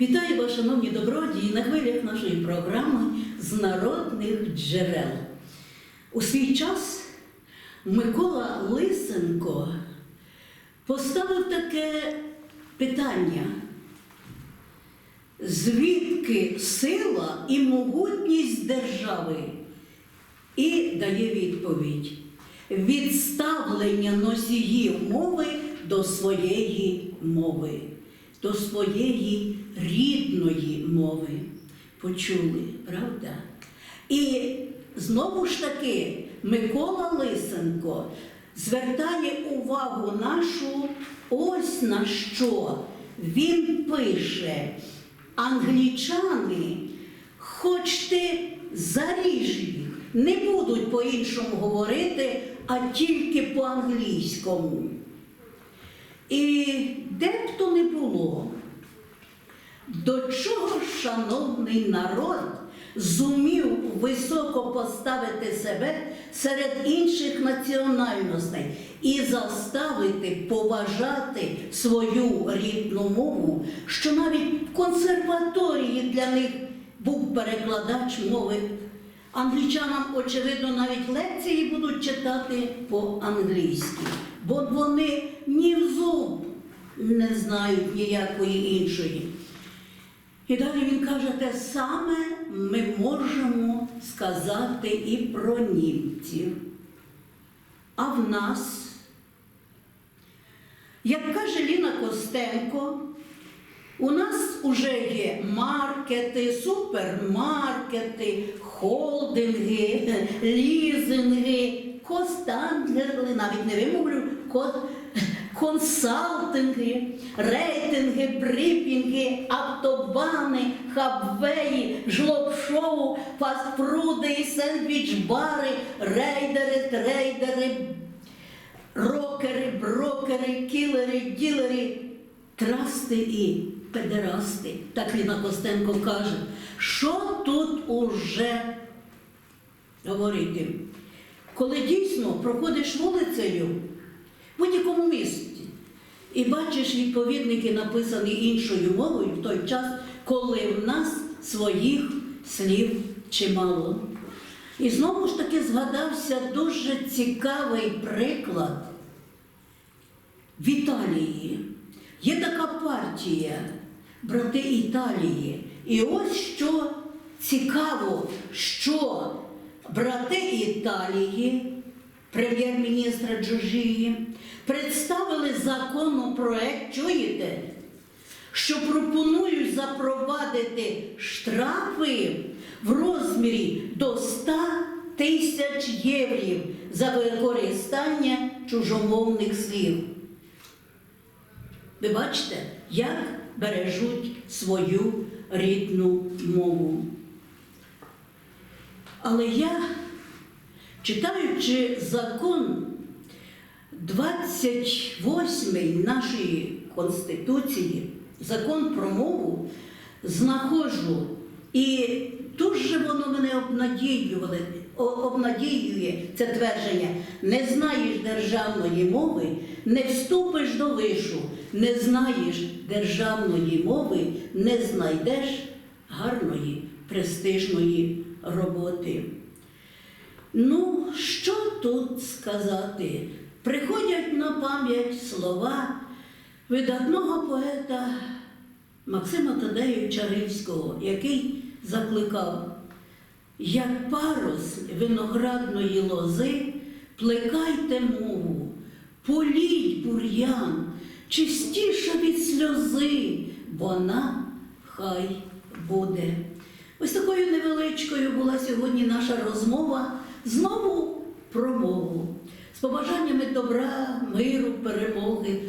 Вітаю вас, шановні добродії, на хвилях нашої програми з народних джерел. У свій час Микола Лисенко поставив таке питання. Звідки сила і могутність держави? І дає відповідь: відставлення носіїв мови до своєї мови, до своєї рідної мови. Почули, правда? І знову ж таки Микола Лисенко звертає увагу нашу ось на що. Він пише, англічани, хоч ти заріж їх, не будуть по-іншому говорити, а тільки по-англійському. І де б то не було, до чого, ж, шановний народ, зумів високо поставити себе серед інших національностей і заставити поважати свою рідну мову, що навіть в консерваторії для них був перекладач мови. Англічанам, очевидно, навіть лекції будуть читати по-англійськи, бо вони ні в зуб не знають ніякої іншої. І далі він каже, те саме ми можемо сказати і про німців. А в нас, як каже Ліна Костенко, у нас уже є маркети, супермаркети, холдинги, лізинги, костангерли, навіть не вимовлю, ко- консалтинги, рейтинги, брифінги, автобани, хабвеї, жлоб-шоу, фастфруди і сендвіч-бари, рейдери, трейдери, рокери, брокери, кілери, ділери, трасти і педерасти. Так Ліна Костенко каже, що тут уже говорити? Коли дійсно проходиш вулицею будь-якому місті і бачиш відповідники, написані іншою мовою в той час, коли в нас своїх слів чимало. І знову ж таки згадався дуже цікавий приклад в Італії. Є така партія, брати Італії. І ось що цікаво, що брати Італії, прем'єр-міністра Джорджії, представили законопроект, чуєте? що пропонують запровадити штрафи в розмірі до 100 тисяч єврів за використання чужомовних слів. Ви бачите, як бережуть свою рідну мову. Але я, читаючи закон 28 нашої Конституції, закон про мову, знаходжу, і дуже воно мене обнадіювало, обнадіює це твердження. Не знаєш державної мови, не вступиш до вишу, не знаєш державної мови, не знайдеш гарної, престижної роботи. Ну, що тут сказати? Приходять на пам'ять слова видатного поета Максима Тадеєвича Ривського, який закликав, як парус виноградної лози, плекайте мову, політь бур'ян, чистіша від сльози, вона хай буде. Ось такою невеличкою була сьогодні наша розмова знову промову. З побажаннями добра, миру, перемоги,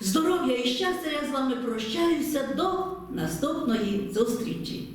здоров'я і щастя я з вами прощаюся до наступної зустрічі.